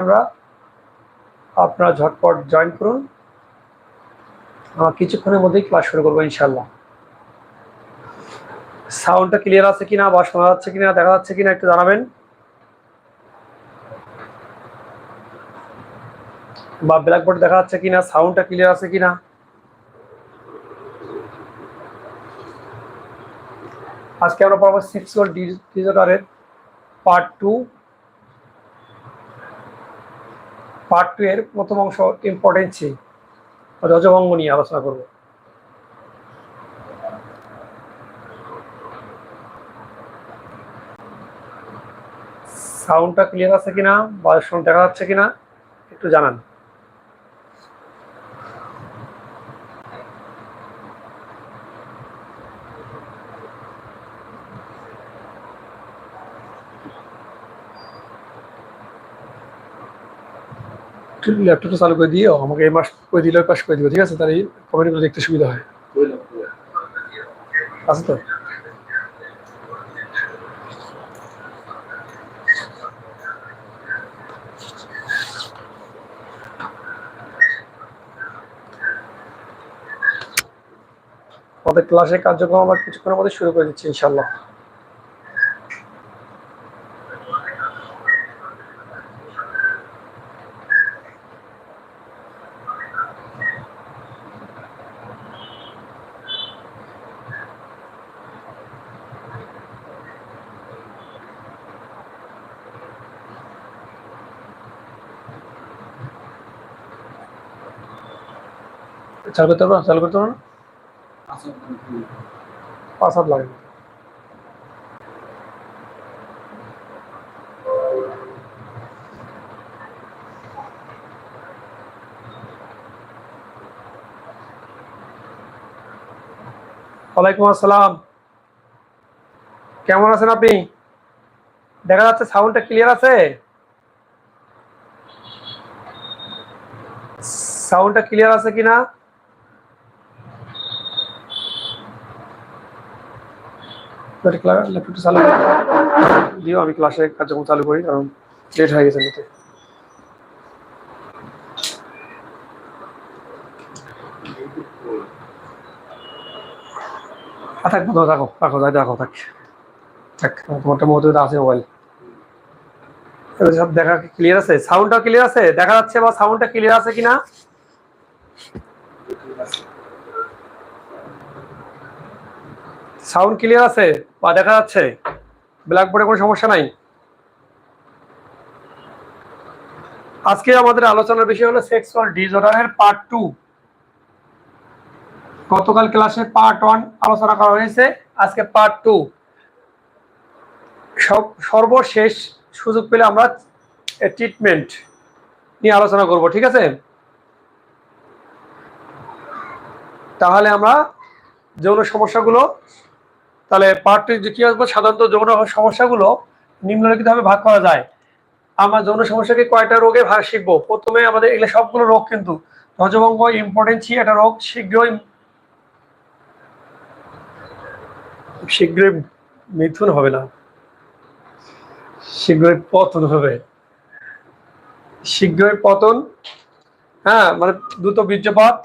আমরা আপনারা ঝটপট জয়েন করুন। কিছুক্ষণের মধ্যেই ক্লাস শুরু করব ইনশাল্লাহ সাউন্ডটা ক্লিয়ার আছে কিনা বা শোনা যাচ্ছে কিনা, দেখা যাচ্ছে কিনা একটু জানাবেন। বা ব্ল্যাকবোর্ড দেখা যাচ্ছে কিনা সাউন্ডটা ক্লিয়ার আছে কিনা। আজকে আমরা পড়াবো সেক্সুয়াল ডিসঅর্ডারের পার্ট টু পার্ট টু এর প্রথম অংশ ইম্পর্টেন্সি রজভঙ্গ নিয়ে আলোচনা করব। সাউন্ডটা ক্লিয়ার আছে কিনা? বা সাউন্ড দেখা যাচ্ছে কিনা? একটু জানান। ল্যাপটপটা চালু করে দিও আমাকে এই মাস করে দিলে পাশ করে দিবে, ঠিক আছে? তাহলে কমেন্টগুলো দেখতে সুবিধা হয়। আছে তো? আমাদের ক্লাসের কার্যক্রম আমরা কিছুক্ষণের মধ্যে শুরু করে দিচ্ছি ইনশাল্লাহ করতে পারব করতে পারব? পাঁচ হাত ওয়ালাইকুম আসসালাম। কেমন আছেন আপনি? দেখা যাচ্ছে সাউন্ডটা ক্লিয়ার আছে? সাউন্ডটা ক্লিয়ার আছে কিনা? চালু দিও আমি ক্লাসে কার্যক্রম চালু করি, কারণ লেট হয়ে গেছে নিতে রাখো, যাই থাক। আছে মোবাইল সব দেখা ক্লিয়ার আছে? ক্লিয়ার আছে? দেখা যাচ্ছে বা সাউন্ডটা ক্লিয়ার আছে কিনা? সাউন্ড ক্লিয়ার আছে? বা দেখা যাচ্ছে? ব্ল্যাকবোর্ডে কোনো সমস্যা নাই? আজকে আমাদের আলোচনার বিষয় হলো সেক্সুয়াল ডিসঅর্ডারের পার্ট টু গতকাল ক্লাসে পার্ট ওয়ান আলোচনা করা হয়েছে, আজকে পার্ট টু সব, সর্বশেষ সুযোগ পেলে আমরা ট্রিটমেন্ট নিয়ে আলোচনা করব, ঠিক আছে? তাহলে আমরা যৌন সমস্যাগুলো তাহলে পার্ট টু কি আসব? সাধারণত যৌন সমস্যাগুলো নিম্নলিখিতভাবে ভাগ করা যায়। আমরা যৌন সমস্যাকে কয়টা রোগে ভাগ শিখব? প্রথমে আমাদের এগুলো সবগুলো রোগ কিন্তু রজভঙ্গ ইম্পর্টেন্সি একটা রোগ, শীঘ্রই শীঘ্রই মিথুন হবে না। শীঘ্রই পতন হবে। শীঘ্রই পতন হ্যাঁ মানে দ্রুত বীর্যপাত।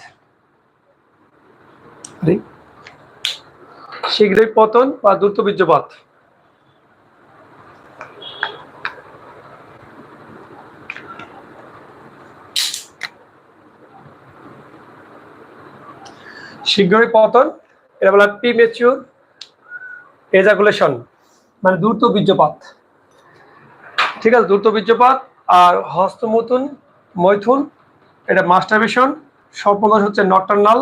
শীঘ্রই পতন বা দ্রুত বীর্যপাত। শীঘ্রই পতন, এটা বলা প্রিমেচিউর এজাকুলেশন মানে দ্রুত বীর্যপাত। ঠিক আছে, দ্রুত বীর্যপাত আর হস্তমৈথুন, মৈথুন, এটা মাস্টারবেশন সম্পূর্ণ হচ্ছে নকটার্নাল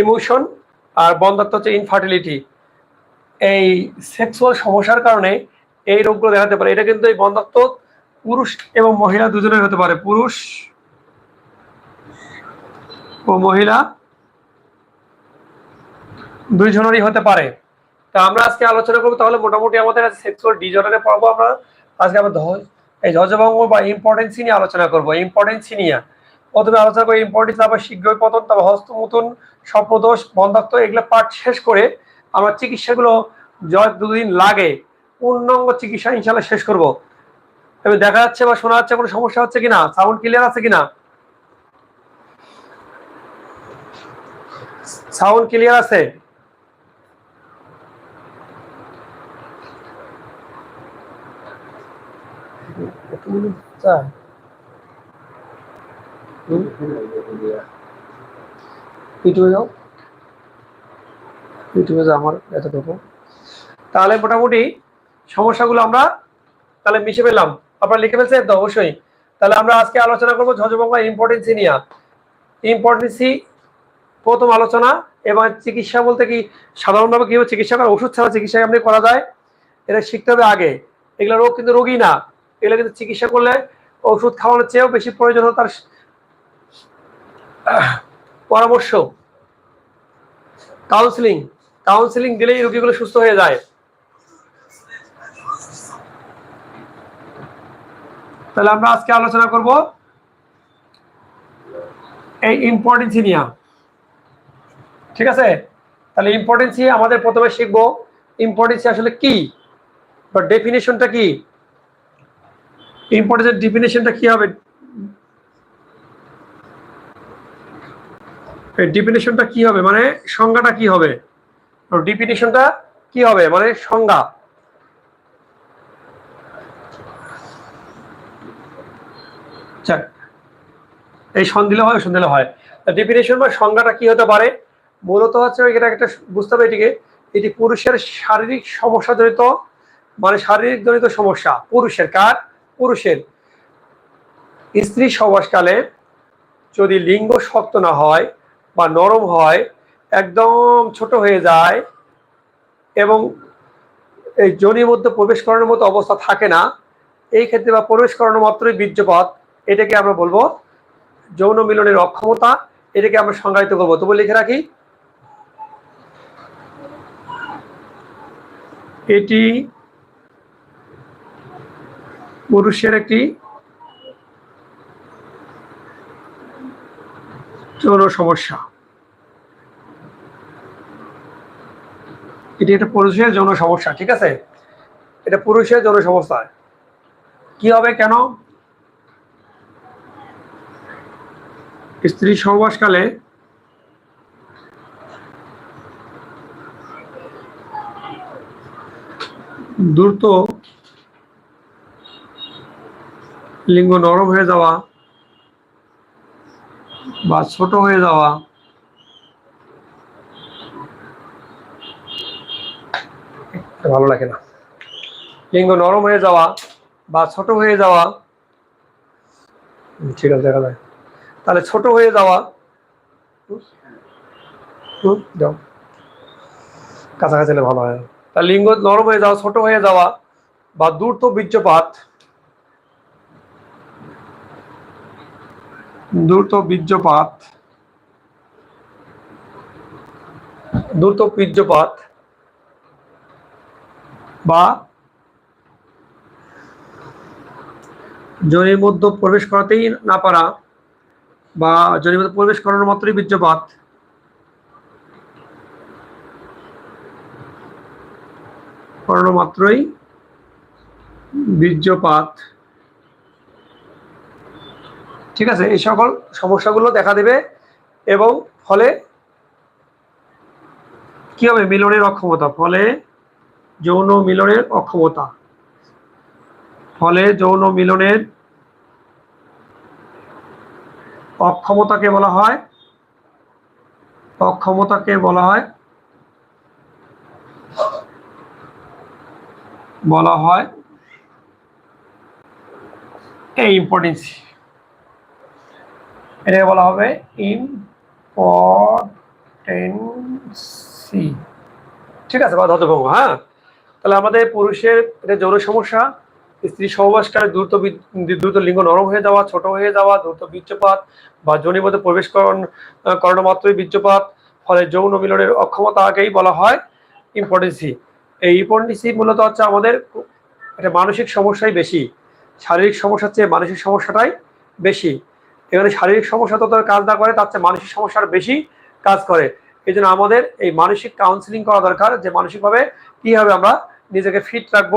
ইমোশন আর বন্ধাত্ম হচ্ছে ইনফার্টিলিটি এই সেক্সুয়াল সমস্যার কারণে এই রোগগুলো দেখাতে পারে। এটা কিন্তু এই বন্ধাত্ম পুরুষ এবং মহিলা দুজনের হতে পারে। পুরুষ ও মহিলা দুইজনেরই হতে পারে। তা আমরা আজকে আলোচনা করব তাহলে মোটামুটি আমাদের সেক্সুয়াল ডিজর্ডারে পড়ব আমরা। আজকে আমরা এই ধ্বজভঙ্গ বা ইম্পর্টেন্সি নিয়ে আলোচনা করব। ইম্পর্টেন্সি নিয়ে। প্রথমে আলোচনা করি ইম্পর্টেন্স তারপর শীঘ্রই পতন তারপর হস্তমুতন স্বপ্নদোষ বন্ধাত্ম এগুলো পাঠ শেষ করে আমার চিকিৎসাগুলো যত দুদিন লাগে, পূর্ণাঙ্গ চিকিৎসা ইনশাল্লাহ শেষ করব। এবার দেখা যাচ্ছে বা শোনা যাচ্ছে কোনো সমস্যা হচ্ছে কিনা সাউন্ড ক্লিয়ার আছে কিনা? সাউন্ড ক্লিয়ার আছে? ইউটিউবে যাও ইউটিউবে যাও আমার এতটুকু। তাহলে মোটামুটি সমস্যাগুলো আমরা তাহলে মিশে পেলাম আপনারা লিখে ফেলছেন তো, অবশ্যই। তাহলে আমরা আজকে আলোচনা করব ঝজবঙ্গা ইম্পর্টেন্সি নিয়ে। ইম্পর্টেন্সি প্রথম আলোচনা এবং চিকিৎসা বলতে কি? সাধারণভাবে কীভাবে চিকিৎসা করা ওষুধ ছাড়া চিকিৎসা কেমনি করা যায়? এটা শিখতে হবে আগে। এগুলো রোগ কিন্তু রোগী না। এগুলো কিন্তু চিকিৎসা করলে ওষুধ খাওয়ানোর চেয়েও বেশি প্রয়োজন তার পরামর্শ কাউন্সিলিং কাউন্সিলিং দিলেই রোগীগুলো সুস্থ হয়ে যায়। তাহলে আমরা আজকে আলোচনা করব এই ইম্পর্টেন্সি নিয়ে। ঠিক আছে? তাহলে ইম্পর্টেন্সি আমাদের প্রথমে শিখব। ইম্পর্টেন্সি আসলে কি? বা ডেফিনেশনটা কি? ইম্পর্টেন্সের ডেফিনেশনটা কি হবে? ডেফিনেশনটা কি হবে? মানে সংজ্ঞাটা কি হবে? ডেফিনেশনটা কি হবে? মানে সংজ্ঞা। এই সন দিলে হয় সন দিলে হয়। ডেফিনেশন বা সংজ্ঞাটা কি হতে পারে? মূলত হচ্ছে এটা একটা বুঝতে হবে এটিকে, এটি পুরুষের শারীরিক সমস্যা জড়িত মানে শারীরিক জনিত সমস্যা। পুরুষের কার? পুরুষের। স্ত্রী সবাসকালে যদি লিঙ্গ শক্ত না হয় বা নরম হয়, একদম ছোট হয়ে যায় এবং এই জনির মধ্যে প্রবেশ করানোর মতো অবস্থা থাকে না, এই ক্ষেত্রে বা প্রবেশ করানো মাত্রই বীর্যপাত, এটাকে আমরা বলব যৌন মিলনের অক্ষমতা, এটাকে আমরা সংজ্ঞায়িত করব। তবু লিখে রাখি, এটি পুরুষের একটি যৌন সমস্যা? এটি একটা পুরুষের যৌন সমস্যা, ঠিক আছে? এটা পুরুষের যৌন সমস্যা। কি হবে কেন? স্ত্রী সহবাসকালে দ্রুত লিঙ্গ নরম হয়ে যাওয়া বা ছোট হয়ে যাওয়া। ভালো লাগে না। লিঙ্গ নরম হয়ে যাওয়া বা ছোট হয়ে যাওয়া। ঠিক আছে, দেখা যায়। তাহলে ছোট হয়ে যাওয়া। দাও কাছাকাছি ভালো হয়। তাহলে লিঙ্গ নরম হয়ে যাওয়া, ছোট হয়ে যাওয়া বা দ্রুত বীর্যপাত। দ্রুত বীর্যপাত। দ্রুত বীর্যপাত। বা জনির মধ্যে প্রবেশ করাতেই না পারা বা জনির মধ্যে প্রবেশ করানোর মাত্রই বীর্যপাত। করানো মাত্রই বীর্যপাত। ঠিক আছে? এই সকল সমস্যাগুলো দেখা দেবে এবং ফলে কি হবে? মিলনের অক্ষমতা। ফলে যৌন মিলনের অক্ষমতা। ফলে যৌন মিলনের অক্ষমতাকে বলা হয়, অক্ষমতাকে বলা হয় বলা হয় এই ইম্পর্টেন্সি এটাকে বলা হবে ইম্পর্টেন্সি। ঠিক আছে বা ধতভঙ্গ হ্যাঁ? তাহলে আমাদের পুরুষের এটা যৌন সমস্যা, স্ত্রী সহবাসকালে দ্রুত দ্রুত লিঙ্গ নরম হয়ে যাওয়া, ছোট হয়ে যাওয়া, দ্রুত বীর্যপাত বা যোনির মধ্যে প্রবেশ করণ মাত্রই বীর্যপাত, ফলে যৌন মিলনের অক্ষমতাকেই বলা হয় ইম্পর্টেন্সি। এই ইম্পর্টেন্সি মূলত হচ্ছে আমাদের একটা মানসিক সমস্যাই বেশি, শারীরিক সমস্যার চেয়ে মানসিক সমস্যাটাই বেশি। এখানে শারীরিক সমস্যা তত কাজ না করে, তার চেয়ে মানসিক সমস্যার বেশি কাজ করে। এই জন্য আমাদের এই মানসিক কাউন্সিলিং করা দরকার যে মানসিকভাবে কীভাবে আমরা নিজেকে ফিট রাখব,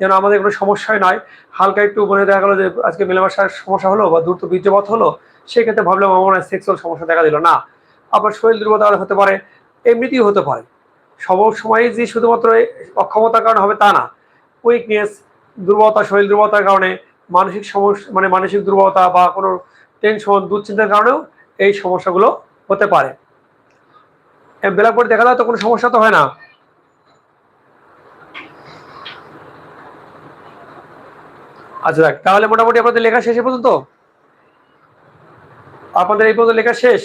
যেন আমাদের কোনো সমস্যাই নয়। হালকা একটু মনে দেখা গেলো যে আজকে মেলামেশার সমস্যা হলো বা দ্রুত বীর্যপাত হলো, সেক্ষেত্রে ভাবলাম আমার মনে হয় সেক্সুয়াল সমস্যা দেখা দিল। না আবার শরীর দুর্বলতা হতে পারে, এমনিতেই হতে পারে। সব সময় যে শুধুমাত্র অক্ষমতার কারণে হবে তা না উইকনেস দুর্বলতা, শরীর দুর্বলতার কারণে মানসিক সমস্যা মানে মানসিক দুর্বলতা বা কোনো টেনশন, দুশ্চিন্তার কারণেও এই সমস্যাগুলো হতে পারে। ব্ল্যাক বোর্ড দেখা যায় তো কোনো সমস্যা তো হয় না? আচ্ছা দেখ, তাহলে মোটামুটি আপনাদের লেখা শেষ এ পর্যন্ত? আপনাদের এই পর্যন্ত লেখা শেষ?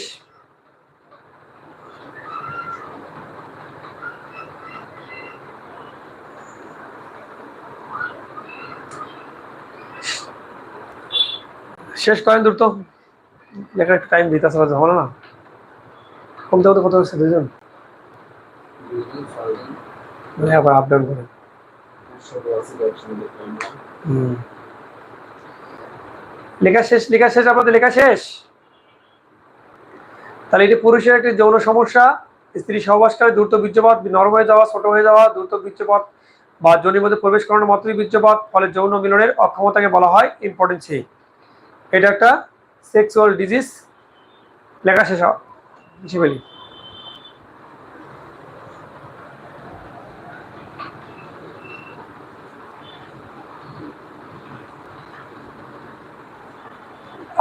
শেষ করেন দ্রুত। লেখার একটা টাইম দিতে আসলে হবে না। কমতে কমতে কত হচ্ছে, দুজন? আপ ডাউন করে। হুম। লেখা শেষ লেখা শেষ, আপনাদের লেখা শেষ? তাহলে এটি পুরুষের একটি যৌন সমস্যা। স্ত্রী দ্রুত নরম হয়ে যাওয়া, ছোট হয়ে যাওয়া, দ্রুত বা জনির মধ্যে প্রবেশ করানোর মাত্রই বীর্যপাত, ফলে যৌন মিলনের অক্ষমতাকে বলা হয় ইম্পর্টেন্সি এটা একটা সেক্সুয়াল ডিজিজ লেখা শেষ হিসেবে।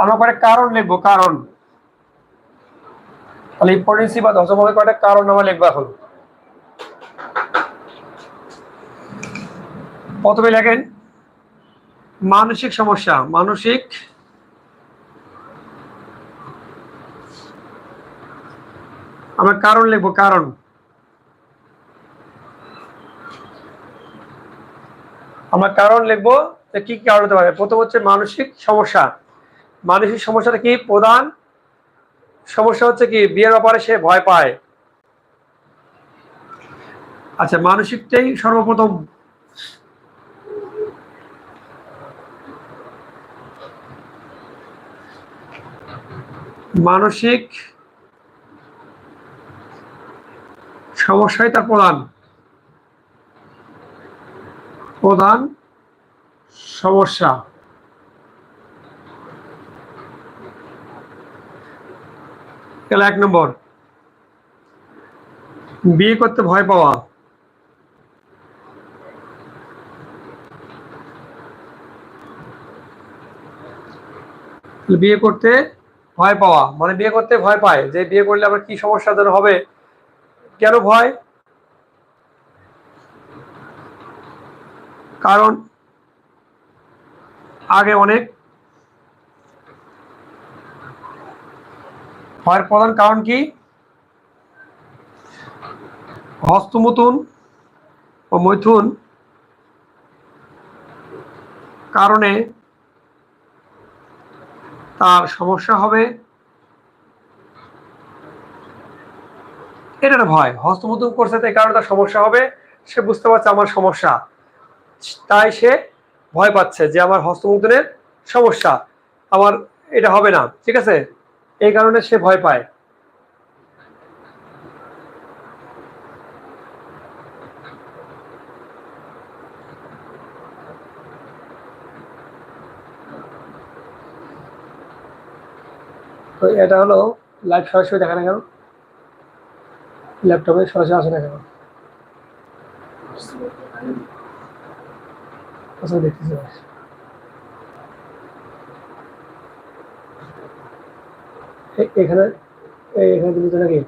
আমরা কয়েকটা কারণ লিখব, কারণ তাহলে ইম্পর্টেন্সি বা দশমভাবে কয়েকটা কারণ আমরা লিখব এখন প্রথমে লেখেন, মানসিক সমস্যা, মানসিক আমরা কারণ লিখব, কারণ। আমরা কারণ লিখব কি কারণ হতে পারে। প্রথম হচ্ছে মানসিক সমস্যা। মানসিক সমস্যাটা কি? প্রধান সমস্যা হচ্ছে কি? বিয়ের ব্যাপারে সে ভয় পায়। আচ্ছা মানসিকটাই সর্বপ্রথম। মানসিক সমস্যাই তার প্রধান। প্রধান সমস্যা। গেল এক নম্বর। বিয়ে করতে ভয় পাওয়া। বিয়ে করতে ভয় পাওয়া। মানে বিয়ে করতে ভয় পায় যে বিয়ে করলে আবার কি সমস্যা যেন হবে? কেন ভয়? কারণ আগে অনেক ভয়ের প্রধান কারণ কি? হস্তমতুন ও মৈথুন কারণে তার সমস্যা হবে এটা ভয়। হস্তমতুন করছে তো এই কারণে তার সমস্যা হবে, সে বুঝতে পারছে আমার সমস্যা। তাই সে ভয় পাচ্ছে যে আমার হস্তমুদ্রের সমস্যা, আমার এটা হবে না, ঠিক আছে? এই কারণে সে ভয় পায়। তো এটা হলো লাইভ সরাসরি দেখা না কেন? ল্যাপটপে সরাসরি আসে না কেন? এখানে এখানে দিলি তো নাকি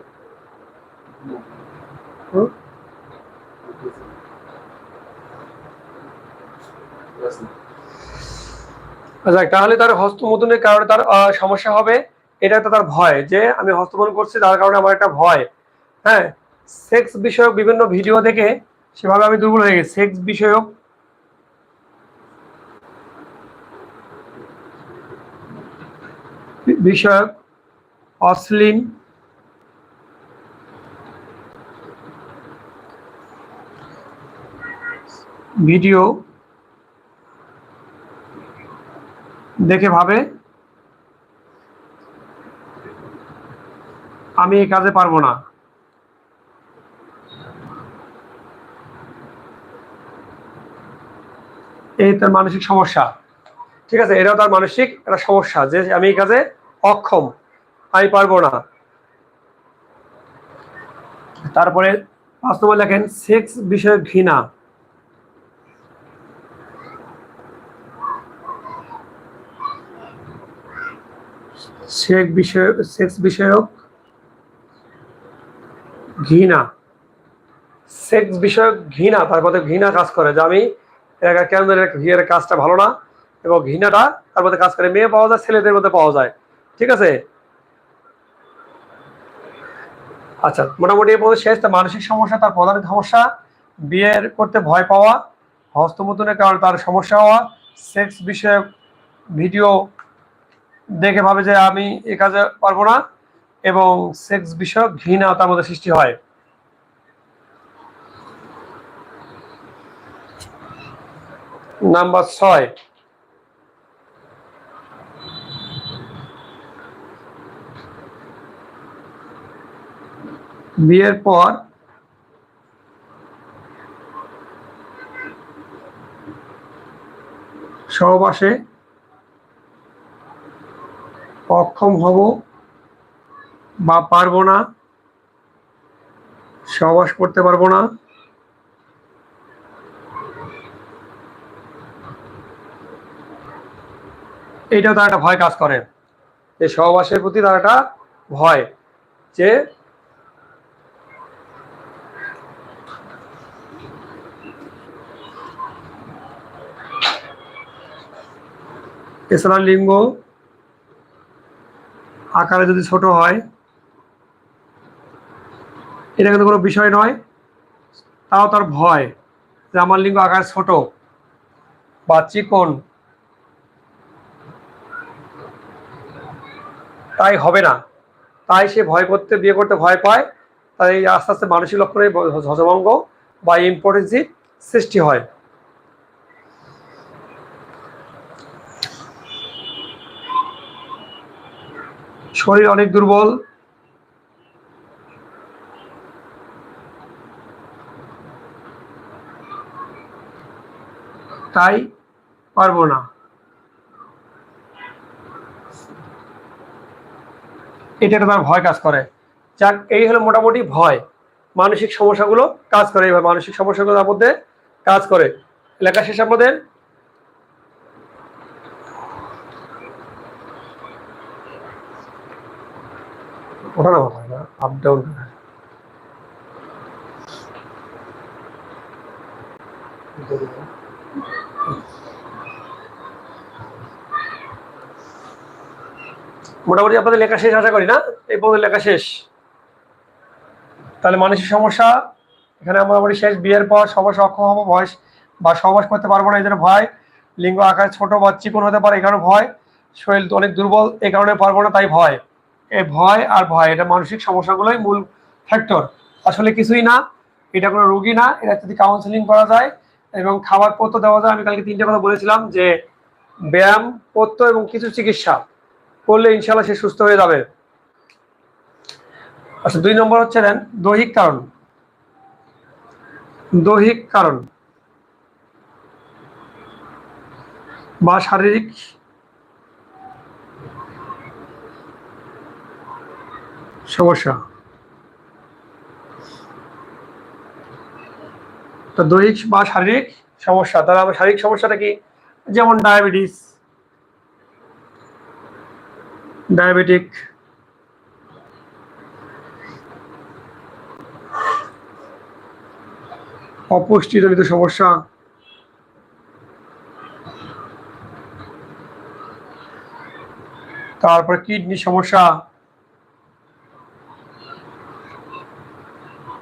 আচ্ছা তাহলে তার হস্তমোদনের কারণে তার সমস্যা হবে। এটা তার ভয় যে, আমি হস্তমোদন করছি, তার কারণে আমার একটা ভয়। হ্যাঁ সেক্স বিষয়ক বিভিন্ন ভিডিও দেখে সেভাবে আমি দুর্বল হয়ে গেছি। সেক্স বিষয়ক বিষয়ক অশ্লীল ভিডিও দেখে ভাবে আমি এই কাজে পারব না। এই তার মানসিক সমস্যা। ঠিক আছে? এটাও তার মানসিক একটা সমস্যা যে আমি এই কাজে অক্ষম। আমি পারব না। তারপরে পাঁচ নম্বর লেখেন, সেক্স বিষয়ে ঘৃণা। সেক্স বিষয়, সেক্স বিষয়ক ঘৃণা। সেক্স বিষয়ক ঘৃণা, তার মধ্যে ঘৃণা কাজ করে। যে আমি জানি কাজটা ভালো না এবং ঘৃণাটা, তার মধ্যে কাজ করে মেয়ে পাওয়া যায়, ছেলেদের মধ্যে পাওয়া যায়। ঠিক আছে? আচ্ছা মোটামুটি মধ্যে শেষ। মানসিক সমস্যা, তার প্রধান সমস্যা, বিয়ের করতে ভয় পাওয়া হস্তমুতনের কারণে তার সমস্যা হওয়া, সেক্স বিষয়ক ভিডিও দেখে ভাবে যে আমি এ কাজে পারব না এবং সেক্স বিষয়ক ঘৃণা তার মধ্যে সৃষ্টি হয়। নাম্বার ছয়। বিয়ের পর সহবাসে অক্ষম হব বা পারব না সহবাস করতে পারব না। এইটাও তার একটা ভয় কাজ করে। এই সহবাসের প্রতি তার একটা ভয় যে এছাড়া লিঙ্গ আকারে যদি ছোট হয়, এটা কিন্তু কোনো বিষয় নয়, তাও তার ভয় যে আমার লিঙ্গ আকার ছোট বা চিকন তাই হবে না। তাই সে ভয় করতে, বিয়ে করতে ভয় পায়। তাই আস্তে আস্তে মানসিক লক্ষণে হজভঙ্গ বা ইম্পর্টেন্সি সৃষ্টি হয়। শরীর অনেক দুর্বল। তাই পারব না। এটা একটা তার ভয় কাজ করে। যাক, এই হলো মোটামুটি ভয়। মানসিক সমস্যাগুলো কাজ করে এবার মানসিক সমস্যাগুলো তার মধ্যে কাজ করে। লেখা শেষ আমাদের না আপ ডাউন মোটামুটি আপনাদের লেখা শেষ আশা করি না, এই পর্যন্ত লেখা শেষ। তাহলে মানসিক সমস্যা, এখানে মোটামুটি শেষ, বিয়ের পর সবার অক্ষম হব, বয়স বা সহবাস করতে পারব না, এই ভয়। লিঙ্গ আকার ছোট বা চিকন হতে পারে, এই কারণে ভয়। শরীর অনেক দুর্বল, এই কারণে পারব না, তাই ভয়। এই ভয় আর ভয়, এটা মানসিক সমস্যাগুলোই মূল ফ্যাক্টর আসলে কিছুই না, এটা কোনো রোগী না, এটা যদি কাউন্সিলিং করা যায় এবং খাবার পত্র দেওয়া যায়, আমি কালকে তিনটে কথা বলেছিলাম যে ব্যায়াম, পত্র এবং কিছু চিকিৎসা। করলে ইনশাল্লাহ সে সুস্থ হয়ে যাবে। আচ্ছা দুই নম্বর হচ্ছে দেন দৈহিক কারণ। দৈহিক কারণ। বা শারীরিক সমস্যা। তো দৈহিক বা শারীরিক সমস্যা, তাহলে আমার শারীরিক সমস্যাটা কি? যেমন ডায়াবেটিস ডায়াবেটিক। অপুষ্টিজনিত সমস্যা। তারপর কিডনি সমস্যা।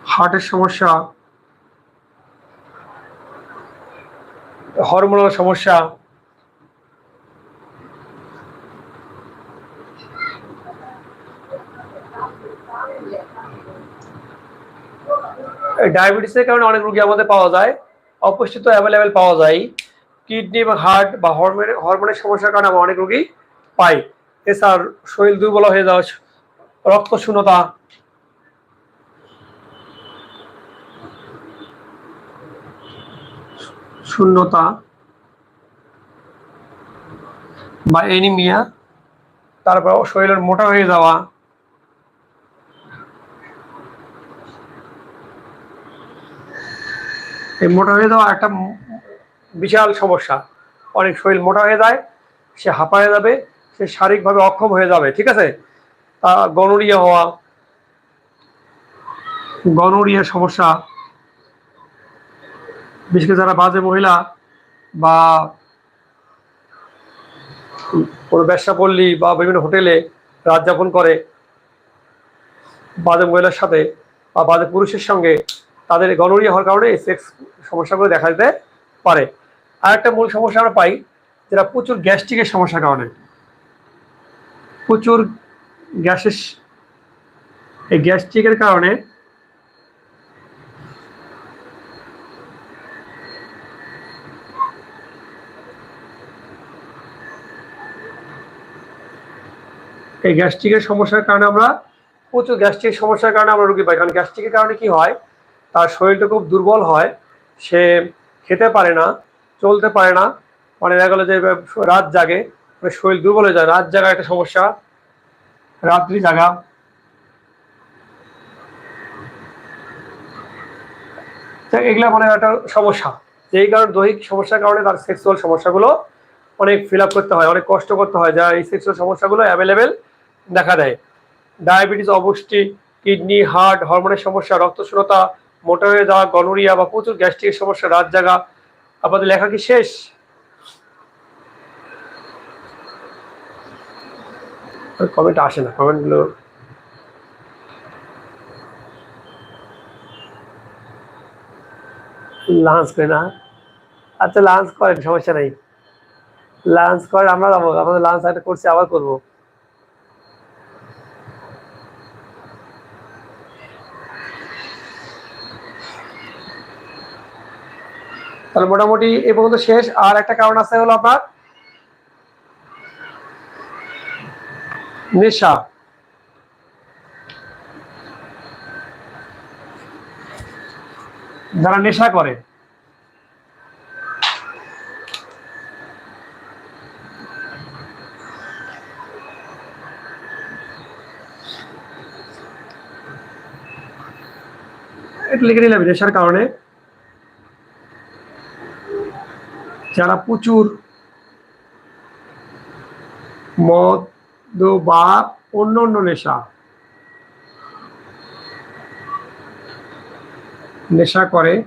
হার্টের সমস্যা। হরমোনাল সমস্যা। ডায়াবেটিসের কারণে অনেক রোগী আমাদের পাওয়া যায়। অপুষ্টি তো অ্যাভেলেবেল পাওয়া যায়। কিডনি বা হার্ট বা হরমোনের হরমোনের সমস্যার কারণে আমরা অনেক রোগী পাই। এছাড়া শরীর দুর্বল হয়ে যাওয়া রক্ত শূন্যতা। শূন্যতা বা এনিমিয়া তারপর শরীরের মোটা হয়ে যাওয়া। এই মোটা হয়ে যাওয়া একটা বিশাল সমস্যা। অনেক শরীর মোটা হয়ে যায়, সে হাঁপায়ে যাবে, সে শারীরিকভাবে অক্ষম হয়ে যাবে, ঠিক আছে? তা গনোরিয়া হওয়া, গনোরিয়া সমস্যা, বিশেষ করে যারা বাজে মহিলা বা কোনো ব্যবসা পল্লী বা বিভিন্ন হোটেলে রাত যাপন করে, বাজে মহিলার সাথে বা বাজে পুরুষের সঙ্গে তাদের গনোরিয়া হওয়ার কারণে এই সেক্স সমস্যাগুলো দেখা দিতে পারে। আর একটা মূল সমস্যা আমরা পাই, যেটা প্রচুর গ্যাস্ট্রিকের সমস্যার কারণে। প্রচুর গ্যাসের এই গ্যাস্ট্রিকের কারণে এই গ্যাস্ট্রিকের সমস্যার কারণে আমরা প্রচুর গ্যাস্ট্রিক সমস্যার কারণে আমরা রুগী পাই। কারণ গ্যাস্ট্রিকের কারণে কি হয় তার শরীরটা খুব দুর্বল হয়, সে খেতে পারে না, চলতে পারে না। মানে দেখা গেলো যে রাত জাগে মানে শরীর দুর্বল হয়ে যায়। রাত জাগা একটা সমস্যা। রাত্রি জাগা। এগুলা মানে একটা সমস্যা। যেই কারণে দৈহিক সমস্যার কারণে তার সেক্সুয়াল সমস্যাগুলো অনেক ফিল করতে হয়, অনেক কষ্ট করতে হয়। যা এই সেক্সুয়াল সমস্যাগুলো অ্যাভেলেবেল দেখা দেয়। ডায়াবেটিস অপুষ্টি কিডনি হার্ট হরমোনের সমস্যা, রক্তশূন্যতা মোটা হয়ে যাওয়া, গনোরিয়া বা প্রচুর গ্যাস্ট্রিকের সমস্যা, রাত জাগা। আপনাদের লেখা কি শেষ? কমেন্ট আসে না কমেন্টগুলো লাঞ্চ করে না। আচ্ছা লাঞ্চ করেন, সমস্যা নেই। লাঞ্চ করে আমরা যাব। আমাদের লাঞ্চ একটা করছি আবার করব। তাহলে মোটামুটি এ পর্যন্ত শেষ। আর একটা কারণ আছে হলো আপনার নেশা। যারা নেশা করে লিখে নিলাম নেশার কারণে যারা প্রচুর মদ বা অন্য অন্য নেশা। নেশা করে,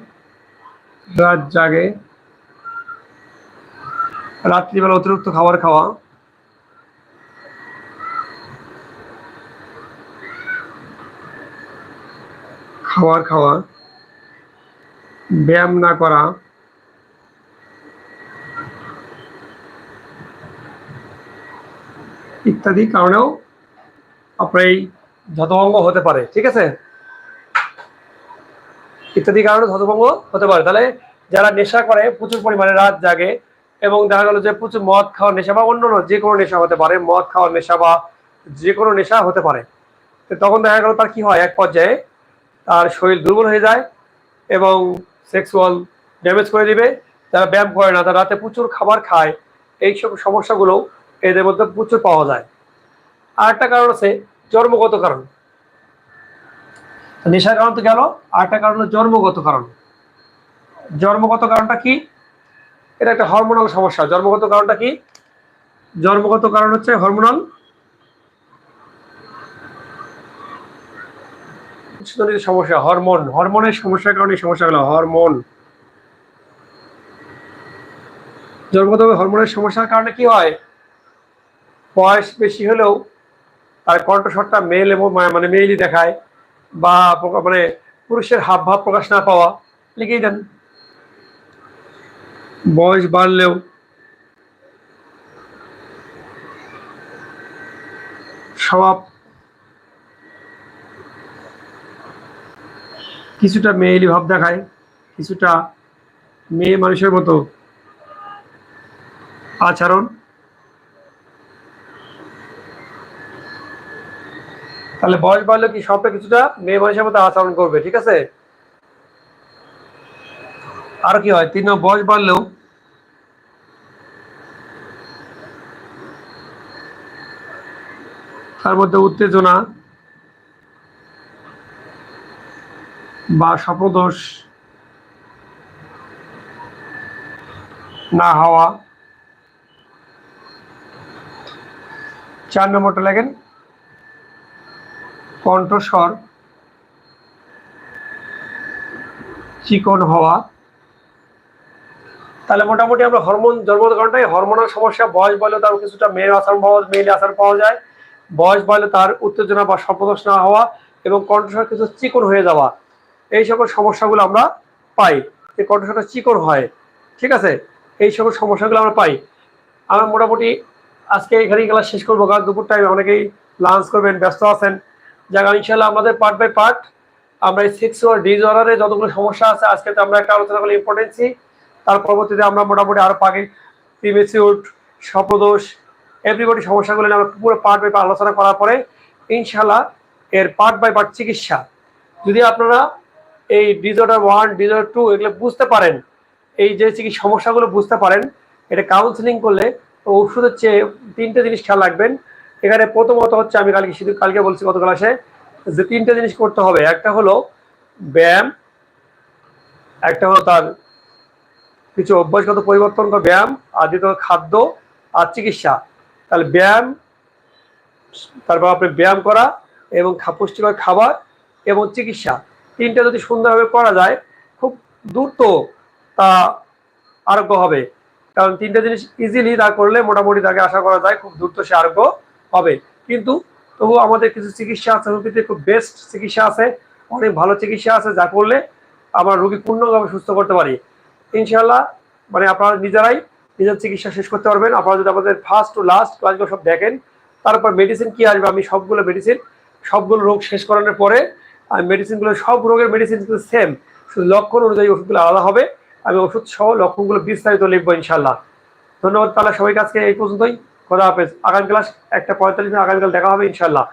রাত জাগে। রাত্রিবেলা অতিরিক্ত খাবার খাওয়া। খাবার খাওয়া। ব্যায়াম না করা। ইত্যাদি কারণেও আপনার এই ধতভঙ্গ হতে পারে, ঠিক আছে? ইত্যাদি কারণে ধতভঙ্গ হতে পারে। তাহলে যারা নেশা করে, প্রচুর পরিমাণে রাত জাগে এবং দেখা গেল যে প্রচুর মদ খাওয়ার নেশা বা অন্য যে কোনো নেশা হতে পারে, মদ খাওয়ার নেশা বা যে কোনো নেশা হতে পারে। তখন দেখা গেল তার কি হয়? এক পর্যায়ে তার শরীর দুর্বল হয়ে যায় এবং সেক্সুয়াল ড্যামেজ করে দিবে। যারা ব্যায়াম করে না, তারা রাতে প্রচুর খাবার খায়। এইসব সমস্যাগুলো এদের মধ্যে প্রচুর পাওয়া যায়। আর একটা কারণ আছে জন্মগত কারণ। নেশার কারণ তো গেল আর একটা কারণ জন্মগত কারণ। জন্মগত কারণটা কি? এটা একটা হরমোনাল সমস্যা। জন্মগত কারণটা কি? জন্মগত কারণ হচ্ছে হরমোনাল সমস্যা হরমোন হরমোনের সমস্যার কারণে এই সমস্যাগুলো হরমোন জন্মগত হরমোনের সমস্যার কারণে কি হয়? বয়স বেশি হলেও তার কণ্ঠস্বরটা মেল এবং মানে মেইলি দেখায় বা মানে পুরুষের হাব ভাব প্রকাশ না পাওয়া। লিখেই দেন। বয়স বাড়লেও স্বভাব কিছুটা মেয়েলি ভাব দেখায়, কিছুটা মেয়ে মানুষের মতো আচরণ। তাহলে বয়স বাড়লে কি সবটা কিছুটা মেয়ে মানুষের মতো আচরণ করবে, ঠিক আছে? আর কি হয়, তিন বয়স বাড়লেও তার মধ্যে উত্তেজনা বা স্বপ্নদোষ না হওয়া। চার নম্বরটা লেখেন কণ্ঠস্বর চিকন হওয়া। তাহলে মোটামুটি আমরা হরমোন, জন্মগত কারণটাই হরমোনাল সমস্যা, বয়স বলে তার কিছুটা মেয়ের আসার পাওয়া মেয়ের আসার পাওয়া যায়। বয়স বলে তার উত্তেজনা বা স্বপ্নদোষ না হওয়া এবং কণ্ঠস্বর কিছু চিকন হয়ে যাওয়া। এই সকল সমস্যাগুলো আমরা পাই। এই কণ্ঠস্বরটা চিকন হয়। ঠিক আছে? এই সকল সমস্যাগুলো আমরা পাই। আমরা মোটামুটি আজকে এখানে ক্লাস শেষ করব। কারণ দুপুর টাইমে অনেকেই লাঞ্চ করবেন, ব্যস্ত আছেন। যারা ইনশাল্লাহ আমাদের পার্ট বাই পার্ট আমরা এই সিক্স ওয়ার ডিজ অর্ডারে যতগুলো সমস্যা আছে, আজকে তো আমরা একটা আলোচনা করলে ইম্পর্টেন্সি তার পরবর্তীতে আমরা মোটামুটি আরও পাকে প্রিমেসিউট স্বপ্রদোষ এভরিবডি সমস্যাগুলো নিয়ে আমরা পুরো পার্ট বাই পার্ট আলোচনা করার পরে ইনশাল্লাহ এর পার্ট বাই পার্ট চিকিৎসা। যদি আপনারা এই ডিজঅর্ডার ওয়ান ডিজঅর্ডার টু এগুলো বুঝতে পারেন, এই যে চিকিৎসা সমস্যাগুলো বুঝতে পারেন, এটা কাউন্সিলিং করলে ওষুধের চেয়ে তিনটে জিনিস খেয়াল রাখবেন। এখানে প্রথমত হচ্ছে আমি কালকে শুধু কালকে বলছি গত ক্লাসে যে তিনটে জিনিস করতে হবে। একটা হলো ব্যায়াম, একটা হলো তার কিছু অভ্যাসগত পরিবর্তন ব্যায়াম, আর দ্বিতীয় খাদ্য আর চিকিৎসা। তাহলে ব্যায়াম, তারপর আপনি ব্যায়াম করা এবং পুষ্টিকর খাবার এবং চিকিৎসা। তিনটা যদি সুন্দরভাবে করা যায়, খুব দ্রুত তা আরোগ্য হবে। কারণ তিনটা জিনিস ইজিলি তা করলে মোটামুটি তাকে আশা করা যায় খুব দ্রুত সে আরোগ্য হবে। কিন্তু তবু আমাদের কিছু চিকিৎসা আছে, রোগীতে খুব বেস্ট চিকিৎসা আছে, অনেক ভালো চিকিৎসা আছে, যা করলে আমরা রোগী পূর্ণভাবে সুস্থ করতে পারি। ইনশাল্লাহ মানে আপনারা নিজেরাই নিজের চিকিৎসা শেষ করতে পারবেন। আপনারা যদি আমাদের ফার্স্ট টু লাস্ট ক্লাসগুলো সব দেখেন তারপর মেডিসিন কি আসবে? আমি সবগুলো মেডিসিন সবগুলো রোগ শেষ করানোর পরে আমি মেডিসিনগুলো সব রোগের মেডিসিন কিন্তু সেম শুধু লক্ষণ অনুযায়ী ওষুধগুলো আলাদা হবে। আমি ওষুধ সহ লক্ষণগুলো বিস্তারিত লিখব ইনশাল্লাহ ধন্যবাদ তাহলে সবাইকে আজকে এই পর্যন্তই। খোদা হাফেজ। আগামী ক্লাস একটা পঁয়তাল্লিশ আগামীকাল দেখা হবে ইনশাল্লাহ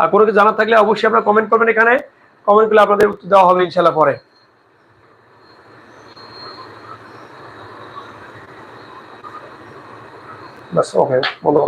আর কোনো কিছু জানার থাকলে অবশ্যই আপনারা কমেন্ট করবেন এখানে। কমেন্ট করলে আপনাদের উত্তর দেওয়া হবে ইনশাল্লাহ পরে। বাস ওকে করো।